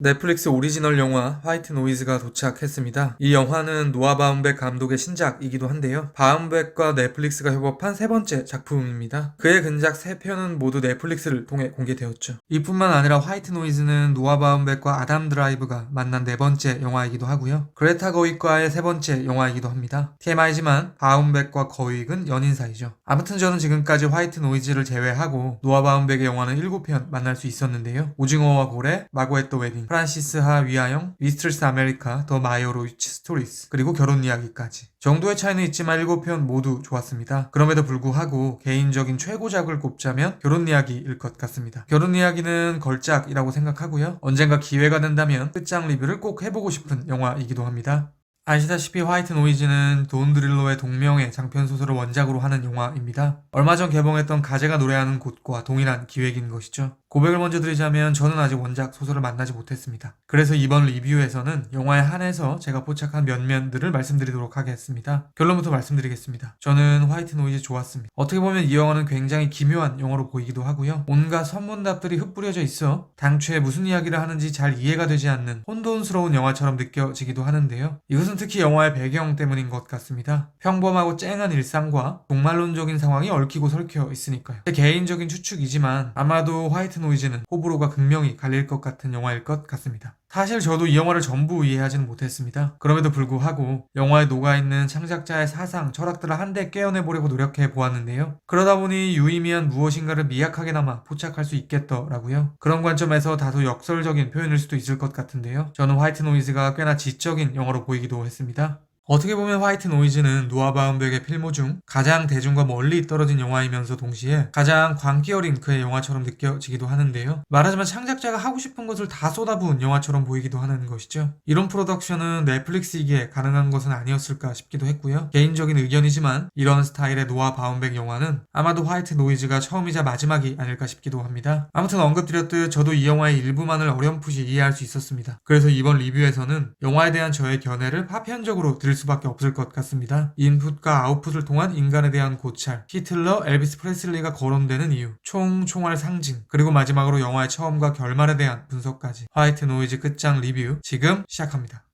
넷플릭스 오리지널 영화 화이트 노이즈가 도착했습니다. 이 영화는 노아 바움백 감독의 신작이기도 한데요. 바움백과 넷플릭스가 협업한 세 번째 작품입니다. 그의 근작 세 편은 모두 넷플릭스를 통해 공개되었죠. 이뿐만 아니라 화이트 노이즈는 노아 바움백과 아담 드라이브가 만난 네 번째 영화이기도 하고요. 그레타 거윅과의 세 번째 영화이기도 합니다. TMI지만 바움백과 거윅은 연인 사이죠. 아무튼 저는 지금까지 화이트 노이즈를 제외하고 노아 바움백의 영화는 7편 만날 수 있었는데요. 오징어와 고래, 마고의 또 웨딩, 프란시스 하 위아영, 미스트리스 아메리카, 더 마이오로이치 스토리스, 그리고 결혼 이야기까지. 정도의 차이는 있지만 7편 모두 좋았습니다. 그럼에도 불구하고 개인적인 최고작을 꼽자면 결혼 이야기일 것 같습니다. 결혼 이야기는 걸작이라고 생각하고요. 언젠가 기회가 된다면 끝장 리뷰를 꼭 해보고 싶은 영화이기도 합니다. 아시다시피 화이트 노이즈는 돈 드릴로의 동명의 장편 소설을 원작으로 하는 영화입니다. 얼마 전 개봉했던 가제가 노래하는 곳과 동일한 기획인 것이죠. 고백을 먼저 드리자면 저는 아직 원작 소설을 만나지 못했습니다. 그래서 이번 리뷰에서는 영화에 한해서 제가 포착한 면면들을 말씀드리도록 하겠습니다. 결론부터 말씀드리겠습니다. 저는 화이트 노이즈 좋았습니다. 어떻게 보면 이 영화는 굉장히 기묘한 영화로 보이기도 하고요. 온갖 선문답들이 흩뿌려져 있어 당초에 무슨 이야기를 하는지 잘 이해가 되지 않는 혼돈스러운 영화처럼 느껴지기도 하는데요. 이것은 특히 영화의 배경 때문인 것 같습니다. 평범하고 쨍한 일상과 종말론적인 상황이 얽히고 설켜 있으니까요. 제 개인적인 추측이지만 아마도 화이트 노이즈는 호불호가 극명히 갈릴 것 같은 영화일 것 같습니다. 사실 저도 이 영화를 전부 이해하지는 못했습니다. 그럼에도 불구하고 영화에 녹아있는 창작자의 사상, 철학들을 한데 깨어내보려고 노력해 보았는데요. 그러다 보니 유의미한 무엇인가를 미약하게나마 포착할 수 있겠더라고요. 그런 관점에서 다소 역설적인 표현일 수도 있을 것 같은데요. 저는 화이트 노이즈가 꽤나 지적인 영화로 보이기도 했습니다. 어떻게 보면 화이트 노이즈는 노아 바움백의 필모 중 가장 대중과 멀리 떨어진 영화이면서 동시에 가장 광기 어린 그의 영화처럼 느껴지기도 하는데요. 말하자면 창작자가 하고 싶은 것을 다 쏟아부은 영화처럼 보이기도 하는 것이죠. 이런 프로덕션은 넷플릭스이기에 가능한 것은 아니었을까 싶기도 했고요. 개인적인 의견이지만 이런 스타일의 노아 바움백 영화는 아마도 화이트 노이즈가 처음이자 마지막이 아닐까 싶기도 합니다. 아무튼 언급드렸듯 저도 이 영화의 일부만을 어렴풋이 이해할 수 있었습니다. 그래서 이번 리뷰에서는 영화에 대한 저의 견해를 파편적으로 들을 수밖에 없을 것 같습니다. 인풋과 아웃풋을 통한 인간에 대한 고찰, 히틀러, 엘비스 프레슬리가 거론되는 이유, 총, 총알 상징, 그리고 마지막으로 영화의 처음과 결말에 대한 분석까지. 화이트 노이즈 끝장 리뷰. 지금 시작합니다.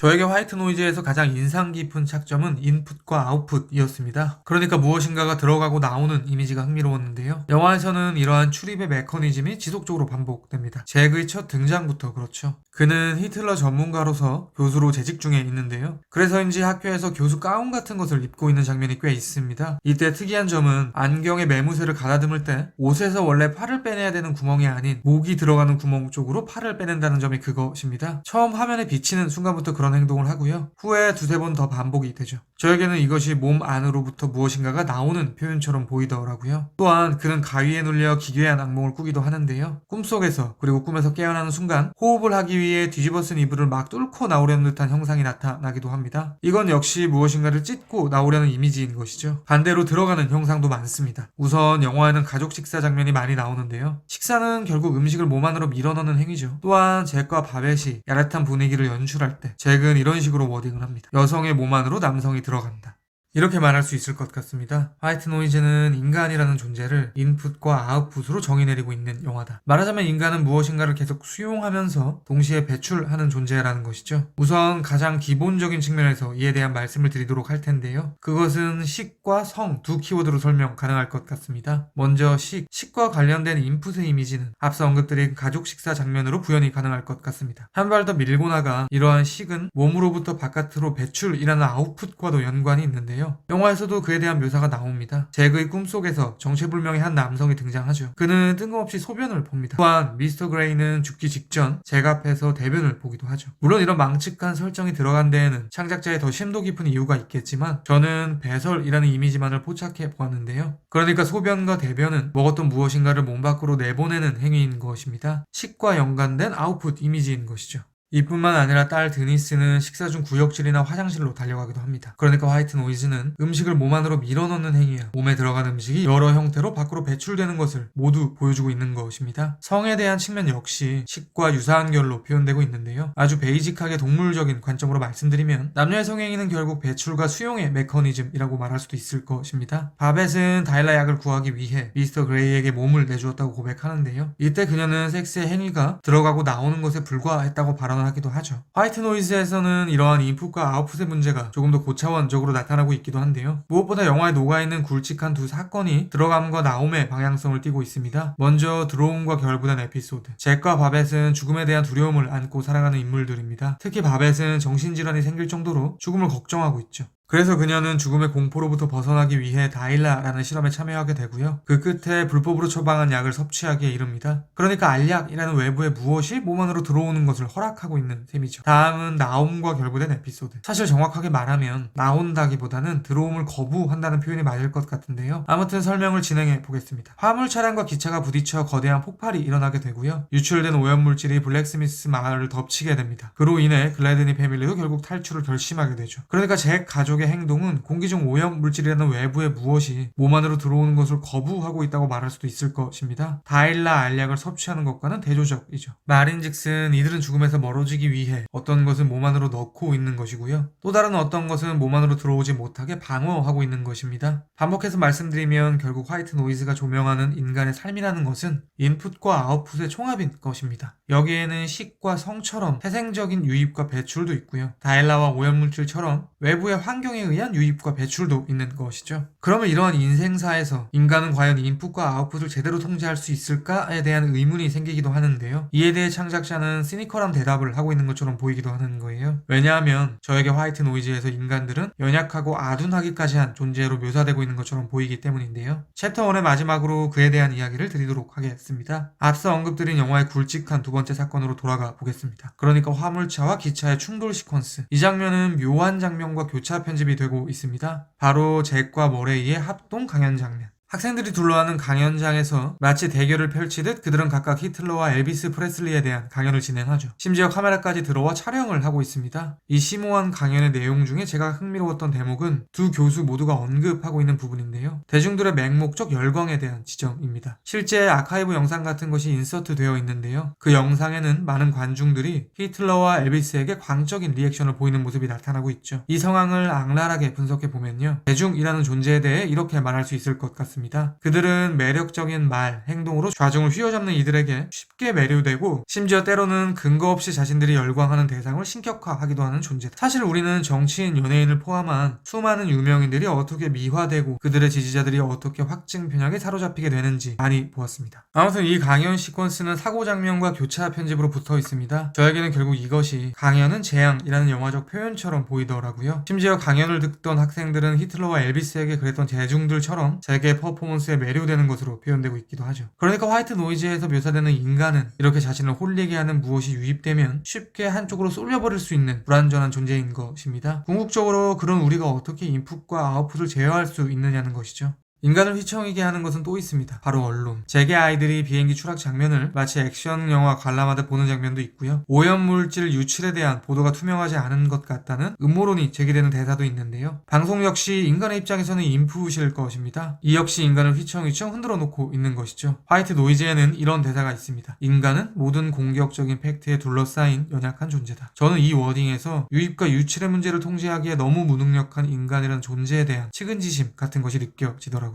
저에게 화이트 노이즈에서 가장 인상 깊은 착점은 인풋과 아웃풋이었습니다. 그러니까 무엇인가가 들어가고 나오는 이미지가 흥미로웠는데요. 영화에서는 이러한 출입의 메커니즘이 지속적으로 반복됩니다. 잭의 첫 등장부터 그렇죠. 그는 히틀러 전문가로서 교수로 재직 중에 있는데요. 그래서인지 학교에서 교수 가운 같은 것을 입고 있는 장면이 꽤 있습니다. 이때 특이한 점은 안경에 매무새를 가다듬을 때 옷에서 원래 팔을 빼내야 되는 구멍이 아닌 목이 들어가는 구멍 쪽으로 팔을 빼낸다는 점이 그것입니다. 처음 화면에 비치는 순간부터 그런 행동을 하고요. 후에 두세 번 더 반복이 되죠. 저에게는 이것이 몸 안으로부터 무엇인가가 나오는 표현처럼 보이더라고요. 또한 그는 가위에 눌려 기괴한 악몽을 꾸기도 하는데요. 꿈속에서 그리고 꿈에서 깨어나는 순간 호흡을 하기 위해 뒤집어 쓴 이불을 막 뚫고 나오려는 듯한 형상이 나타나기도 합니다. 이건 역시 무엇인가를 찢고 나오려는 이미지인 것이죠. 반대로 들어가는 형상도 많습니다. 우선 영화에는 가족 식사 장면이 많이 나오는데요. 식사는 결국 음식을 몸 안으로 밀어넣는 행위죠. 또한 잭과 바벳이 야릇한 분위기를 연출할 때 잭은 이런 식으로 워딩을 합니다. 여성의 몸 안으로 남성이 들어간다. 이렇게 말할 수 있을 것 같습니다. 화이트 노이즈는 인간이라는 존재를 인풋과 아웃풋으로 정의 내리고 있는 영화다. 말하자면 인간은 무엇인가를 계속 수용하면서 동시에 배출하는 존재라는 것이죠. 우선 가장 기본적인 측면에서 이에 대한 말씀을 드리도록 할 텐데요. 그것은 식과 성 두 키워드로 설명 가능할 것 같습니다. 먼저 식, 식과 관련된 인풋의 이미지는 앞서 언급드린 가족 식사 장면으로 구현이 가능할 것 같습니다. 한 발 더 밀고 나가 이러한 식은 몸으로부터 바깥으로 배출이라는 아웃풋과도 연관이 있는데요. 영화에서도 그에 대한 묘사가 나옵니다. 잭의 꿈속에서 정체불명의 한 남성이 등장하죠. 그는 뜬금없이 소변을 봅니다. 또한 미스터 그레이는 죽기 직전 잭 앞에서 대변을 보기도 하죠. 물론 이런 망측한 설정이 들어간 데에는 창작자의 더 심도 깊은 이유가 있겠지만 저는 배설이라는 이미지만을 포착해 보았는데요. 그러니까 소변과 대변은 먹었던 무엇인가를 몸 밖으로 내보내는 행위인 것입니다. 식과 연관된 아웃풋 이미지인 것이죠. 이뿐만 아니라 딸 드니스는 식사 중 구역질이나 화장실로 달려가기도 합니다. 그러니까 화이트 노이즈는 음식을 몸 안으로 밀어넣는 행위야 몸에 들어간 음식이 여러 형태로 밖으로 배출되는 것을 모두 보여주고 있는 것입니다. 성에 대한 측면 역시 식과 유사한 결로 표현되고 있는데요. 아주 베이직하게 동물적인 관점으로 말씀드리면 남녀의 성행위는 결국 배출과 수용의 메커니즘이라고 말할 수도 있을 것입니다. 바벳은 다일라 약을 구하기 위해 미스터 그레이에게 몸을 내주었다고 고백하는데요. 이때 그녀는 섹스의 행위가 들어가고 나오는 것에 불과했다고 발언 하기도 하죠. 화이트 노이즈에서는 이러한 인풋과 아웃풋의 문제가 조금 더 고차원적으로 나타나고 있기도 한데요. 무엇보다 영화에 녹아있는 굵직한 두 사건이 들어감과 나옴의 방향성을 띠고 있습니다. 먼저 드로운과 결부된 에피소드. 잭과 바벳은 죽음에 대한 두려움을 안고 살아가는 인물들입니다. 특히 바벳은 정신질환이 생길 정도로 죽음을 걱정하고 있죠. 그래서 그녀는 죽음의 공포로부터 벗어나기 위해 다일라라는 실험에 참여하게 되고요. 그 끝에 불법으로 처방한 약을 섭취하기에 이릅니다. 그러니까 알약이라는 외부의 무엇이 몸 안으로 들어오는 것을 허락하고 있는 셈이죠. 다음은 나옴과 결부된 에피소드. 사실 정확하게 말하면 나온다기보다는 들어옴을 거부한다는 표현이 맞을 것 같은데요. 아무튼 설명을 진행해 보겠습니다. 화물 차량과 기차가 부딪혀 거대한 폭발이 일어나게 되고요. 유출된 오염물질이 블랙스미스 마을을 덮치게 됩니다. 그로 인해 글래드니 패밀리도 결국 탈출을 결심하게 되죠. 그러니까 제 가족 의 행동은 공기 중 오염 물질이라는 외부의 무엇이 몸 안으로 들어오는 것을 거부하고 있다고 말할 수도 있을 것입니다. 다일라 알약을 섭취하는 것과는 대조적이죠. 말인즉슨 이들은 죽음에서 멀어지기 위해 어떤 것을 몸 안으로 넣고 있는 것이고요. 또 다른 어떤 것은 몸 안으로 들어오지 못하게 방어하고 있는 것입니다. 반복해서 말씀드리면 결국 화이트 노이즈가 조명하는 인간의 삶이라는 것은 인풋과 아웃풋의 총합인 것입니다. 여기에는 식과 성처럼 태생적인 유입과 배출도 있고요. 다일라와 오염물질처럼 외부의 환경 에 의한 유입과 배출도 있는 것이죠. 그러면 이러한 인생사에서 인간은 과연 인풋과 아웃풋을 제대로 통제할 수 있을까에 대한 의문이 생기기도 하는데요. 이에 대해 창작자는 시니컬한 대답을 하고 있는 것처럼 보이기도 하는 거예요. 왜냐하면 저에게 화이트 노이즈에서 인간들은 연약하고 아둔하기까지 한 존재로 묘사되고 있는 것처럼 보이기 때문인데요. 챕터 1의 마지막으로 그에 대한 이야기를 드리도록 하겠습니다. 앞서 언급드린 영화의 굵직한 두 번째 사건으로 돌아가 보겠습니다. 그러니까 화물차와 기차의 충돌 시퀀스. 이 장면은 묘한 장면과 교차 편집 이 되고 있습니다. 바로 잭과 머레이의 합동 강연 장면. 학생들이 둘러하는 강연장에서 마치 대결을 펼치듯 그들은 각각 히틀러와 엘비스 프레슬리에 대한 강연을 진행하죠. 심지어 카메라까지 들어와 촬영을 하고 있습니다. 이 심오한 강연의 내용 중에 제가 흥미로웠던 대목은 두 교수 모두가 언급하고 있는 부분인데요. 대중들의 맹목적 열광에 대한 지점입니다. 실제 아카이브 영상 같은 것이 인서트 되어 있는데요. 그 영상에는 많은 관중들이 히틀러와 엘비스에게 광적인 리액션을 보이는 모습이 나타나고 있죠. 이 상황을 악랄하게 분석해 보면요. 대중이라는 존재에 대해 이렇게 말할 수 있을 것 같습니다. 그들은 매력적인 말, 행동으로 좌중을 휘어잡는 이들에게 쉽게 매료되고 심지어 때로는 근거 없이 자신들이 열광하는 대상을 신격화하기도 하는 존재다. 사실 우리는 정치인, 연예인을 포함한 수많은 유명인들이 어떻게 미화되고 그들의 지지자들이 어떻게 확증 편향에 사로잡히게 되는지 많이 보았습니다. 아무튼 이 강연 시퀀스는 사고 장면과 교차 편집으로 붙어 있습니다. 저에게는 결국 이것이 강연은 재앙이라는 영화적 표현처럼 보이더라고요. 심지어 강연을 듣던 학생들은 히틀러와 엘비스에게 그랬던 대중들처럼 세계 퍼 포먼스에 매료되는 것으로 표현되고 있기도 하죠. 그러니까 화이트 노이즈에서 묘사되는 인간은 이렇게 자신을 홀리게 하는 무엇이 유입되면 쉽게 한쪽으로 쏠려버릴 수 있는 불완전한 존재인 것입니다. 궁극적으로 그런 우리가 어떻게 인풋과 아웃풋을 제어할 수 있느냐는 것이죠. 인간을 휘청이게 하는 것은 또 있습니다. 바로 언론. 제게 아이들이 비행기 추락 장면을 마치 액션 영화 관람하듯 보는 장면도 있고요. 오염물질 유출에 대한 보도가 투명하지 않은 것 같다는 음모론이 제기되는 대사도 있는데요. 방송 역시 인간의 입장에서는 인풋일 것입니다. 이 역시 인간을 휘청휘청 흔들어 놓고 있는 것이죠. 화이트 노이즈에는 이런 대사가 있습니다. 인간은 모든 공격적인 팩트에 둘러싸인 연약한 존재다. 저는 이 워딩에서 유입과 유출의 문제를 통제하기에 너무 무능력한 인간이라는 존재에 대한 측은지심 같은 것이 느껴지더라고요.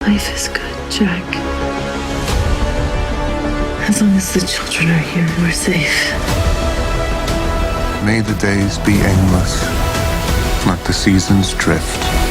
Life is good, Jack. As long as the children are here, we're safe. May the days be endless, let the seasons drift.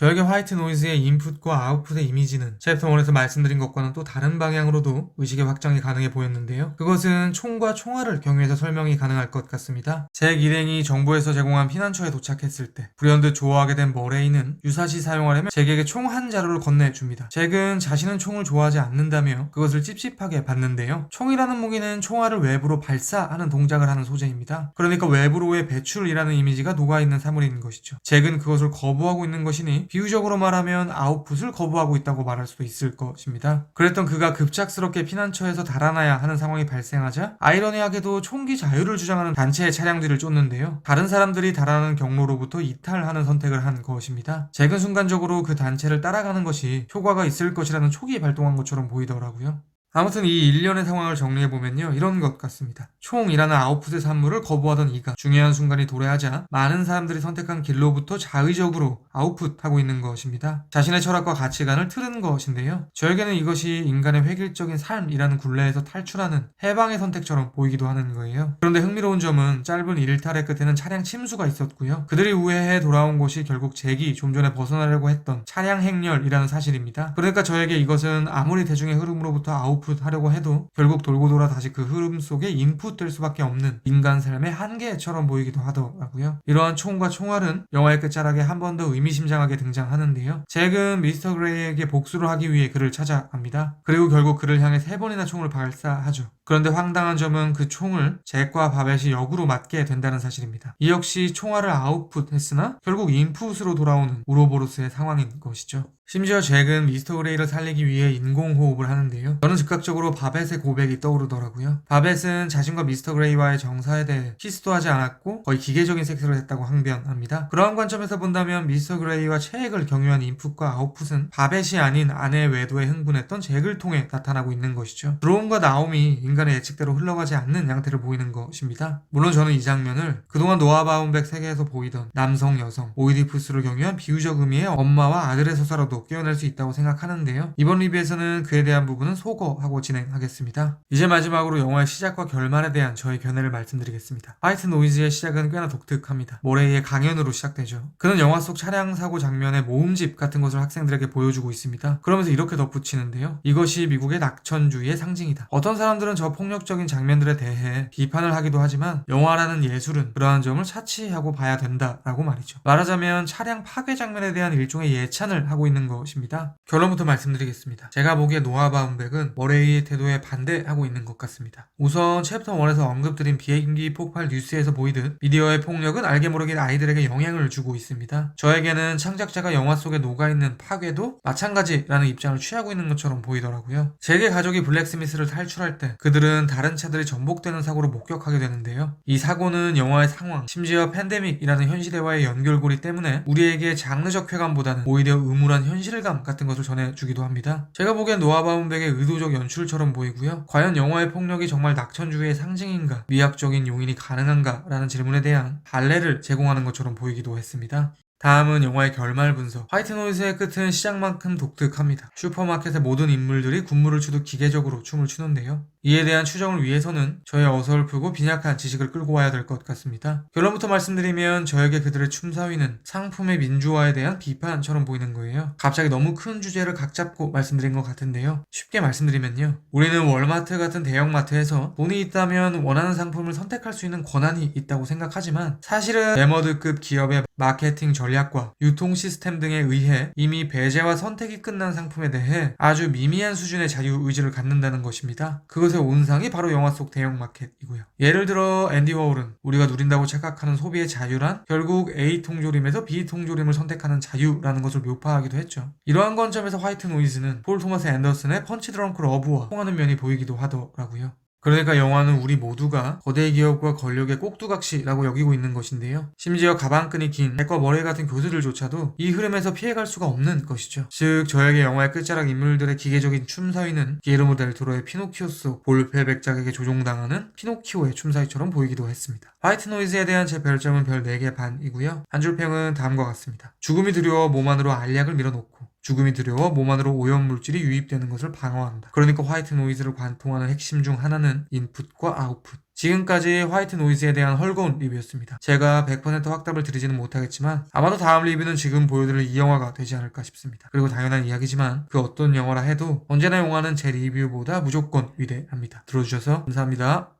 저에게 화이트 노이즈의 인풋과 아웃풋의 이미지는 챕터 1에서 말씀드린 것과는 또 다른 방향으로도 의식의 확장이 가능해 보였는데요. 그것은 총과 총알을 경유해서 설명이 가능할 것 같습니다. 잭 일행이 정부에서 제공한 피난처에 도착했을 때 불현듯 좋아하게 된 머레이는 유사시 사용하려면 잭에게 총 한 자루를 건네줍니다. 잭은 자신은 총을 좋아하지 않는다며 그것을 찝찝하게 받는데요. 총이라는 무기는 총알을 외부로 발사하는 동작을 하는 소재입니다. 그러니까 외부로의 배출이라는 이미지가 녹아있는 사물인 것이죠. 잭은 그것을 거부하고 있는 것이니 비유적으로 말하면 아웃풋을 거부하고 있다고 말할 수도 있을 것입니다. 그랬던 그가 급작스럽게 피난처에서 달아나야 하는 상황이 발생하자 아이러니하게도 총기 자유를 주장하는 단체의 차량들을 쫓는데요. 다른 사람들이 달아나는 경로로부터 이탈하는 선택을 한 것입니다. 잭은 순간적으로 그 단체를 따라가는 것이 효과가 있을 것이라는 촉이 발동한 것처럼 보이더라고요. 아무튼 이 일련의 상황을 정리해보면요. 이런 것 같습니다. 총이라는 아웃풋의 산물을 거부하던 이가 중요한 순간이 도래하자 많은 사람들이 선택한 길로부터 자의적으로 아웃풋하고 있는 것입니다. 자신의 철학과 가치관을 틀은 것인데요. 저에게는 이것이 인간의 획일적인 삶이라는 굴레에서 탈출하는 해방의 선택처럼 보이기도 하는 거예요. 그런데 흥미로운 점은 짧은 일탈의 끝에는 차량 침수가 있었고요. 그들이 우회해 돌아온 곳이 결국 잭이 좀 전에 벗어나려고 했던 차량 행렬이라는 사실입니다. 그러니까 저에게 이것은 아무리 대중의 흐름으로부터 아웃풋 하려고 해도 결국 돌고 돌아 다시 그 흐름 속에 인풋될 수밖에 없는 인간 삶의 한계처럼 보이기도 하더라고요. 이러한 총과 총알은 영화의 끝자락에 한 번 더 의미 심장하게 등장하는데요. 잭은 미스터 그레이에게 복수를 하기 위해 그를 찾아갑니다. 그리고 결국 그를 향해 세 번이나 총을 발사하죠. 그런데 황당한 점은 그 총을 잭과 바벳이 역으로 맞게 된다는 사실입니다. 이 역시 총알을 아웃풋했으나 결국 인풋으로 돌아오는 우로보로스의 상황인 것이죠. 심지어 잭은 미스터 그레이를 살리기 위해 인공호흡을 하는데요. 저는 즉각적으로 바벳의 고백이 떠오르더라고요. 바벳은 자신과 미스터 그레이와의 정사에 대해 키스도 하지 않았고 거의 기계적인 섹스를 했다고 항변합니다. 그러한 관점에서 본다면 미스터 그레이와 체액을 경유한 인풋과 아웃풋은 바벳이 아닌 아내의 외도에 흥분했던 잭을 통해 나타나고 있는 것이죠. 드롬과 나옴이 인간의 예측대로 흘러가지 않는 양태를 보이는 것입니다. 물론 저는 이 장면을 그동안 노아 바운백 세계에서 보이던 남성, 여성, 오이디푸스를 경유한 비유적 의미의 엄마와 아들의 서사로도 끼워낼 수 있다고 생각하는데요. 이번 리뷰에서는 그에 대한 부분은 소거하고 진행하겠습니다. 이제 마지막으로 영화의 시작과 결말에 대한 저의 견해를 말씀드리겠습니다. 화이트 노이즈의 시작은 꽤나 독특합니다. 모레이의 강연으로 시작되죠. 그는 영화 속 차량 사고 장면의 모음집 같은 것을 학생들에게 보여주고 있습니다. 그러면서 이렇게 덧붙이는데요. 이것이 미국의 낙천주의의 상징이다. 어떤 사람들은 저 폭력적인 장면들에 대해 비판을 하기도 하지만 영화라는 예술은 그러한 점을 차치하고 봐야 된다라고 말이죠. 말하자면 차량 파괴 장면에 대한 일종의 예찬을 하고 있는 것입니다. 결론부터 말씀드리겠습니다. 제가 보기에 노아 바움백은 머레이의 태도에 반대하고 있는 것 같습니다. 우선 챕터 1에서 언급드린 비행기 폭발 뉴스에서 보이듯 미디어의 폭력은 알게 모르게 아이들에게 영향을 주고 있습니다. 저에게 는 창작자가 영화 속에 녹아있는 파괴도 마찬가지라는 입장을 취하고 있는 것처럼 보이더라고요. 제게 가족이 블랙스미스를 탈출할 때 그들은 다른 차들이 전복되는 사고를 목격하게 되는데요. 이 사고는 영화의 상황, 심지어 팬데믹이라는 현실화의 연결고리 때문에 우리에게 장르적 쾌감보다는 오히려 음울한 현실감 같은 것을 전해주기도 합니다. 제가 보기엔 노아 바움백의 의도적 연출처럼 보이고요. 과연 영화의 폭력이 정말 낙천주의의 상징인가, 미학적인 용인이 가능한가 라는 질문에 대한 발레를 제공하는 것처럼 보이기도 했습니다. 다음은 영화의 결말 분석. 화이트 노이즈의 끝은 시작만큼 독특합니다. 슈퍼마켓의 모든 인물들이 군무를 추듯 기계적으로 춤을 추는데요. 이에 대한 추정을 위해서는 저의 어설프고 빈약한 지식을 끌고 와야 될 것 같습니다. 결론부터 말씀드리면 저에게 그들의 춤사위는 상품의 민주화에 대한 비판처럼 보이는 거예요. 갑자기 너무 큰 주제를 각 잡고 말씀드린 것 같은데요. 쉽게 말씀드리면요. 우리는 월마트 같은 대형마트에서 돈이 있다면 원하는 상품을 선택할 수 있는 권한이 있다고 생각하지만 사실은 레머드급 기업의 마케팅 전략과 유통 시스템 등에 의해 이미 배제와 선택이 끝난 상품에 대해 아주 미미한 수준의 자유 의지를 갖는다는 것입니다. 그것 의 온상이 바로 영화 속 대형 마켓이고요. 예를 들어 앤디 워홀은 우리가 누린다고 착각하는 소비의 자유란 결국 A 통조림에서 B 통조림을 선택하는 자유라는 것을 묘파하기도 했죠. 이러한 관점에서 화이트 노이즈는 폴 토마스 앤더슨의 펀치 드렁크 러브와 통하는 면이 보이기도 하더라고요. 그러니까 영화는 우리 모두가 거대 기업과 권력의 꼭두각시라고 여기고 있는 것인데요. 심지어 가방끈이 긴 핵과 머리 같은 교수들조차도 이 흐름에서 피해갈 수가 없는 것이죠. 즉 저에게 영화의 끝자락 인물들의 기계적인 춤사위는 기에르모 델 토로의 피노키오 속 볼페 백작에게 조종당하는 피노키오의 춤사위처럼 보이기도 했습니다. 화이트 노이즈에 대한 제 별점은 별 4개 반이고요. 한 줄 평은 다음과 같습니다. 죽음이 두려워 몸 안으로 알약을 밀어놓고 죽음이 두려워 몸 안으로 오염물질이 유입되는 것을 방어한다. 그러니까 화이트 노이즈를 관통하는 핵심 중 하나는 인풋과 아웃풋. 지금까지 화이트 노이즈에 대한 헐거운 리뷰였습니다. 제가 100% 확답을 드리지는 못하겠지만 아마도 다음 리뷰는 지금 보여드릴 이 영화가 되지 않을까 싶습니다. 그리고 당연한 이야기지만 그 어떤 영화라 해도 언제나 영화는 제 리뷰보다 무조건 위대합니다. 들어주셔서 감사합니다.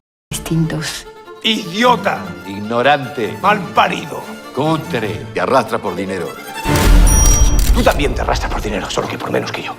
Idiota, Ignorante, malparido. cutre, te arrastra por dinero. Tú también te arrastras por dinero, solo que por menos que yo.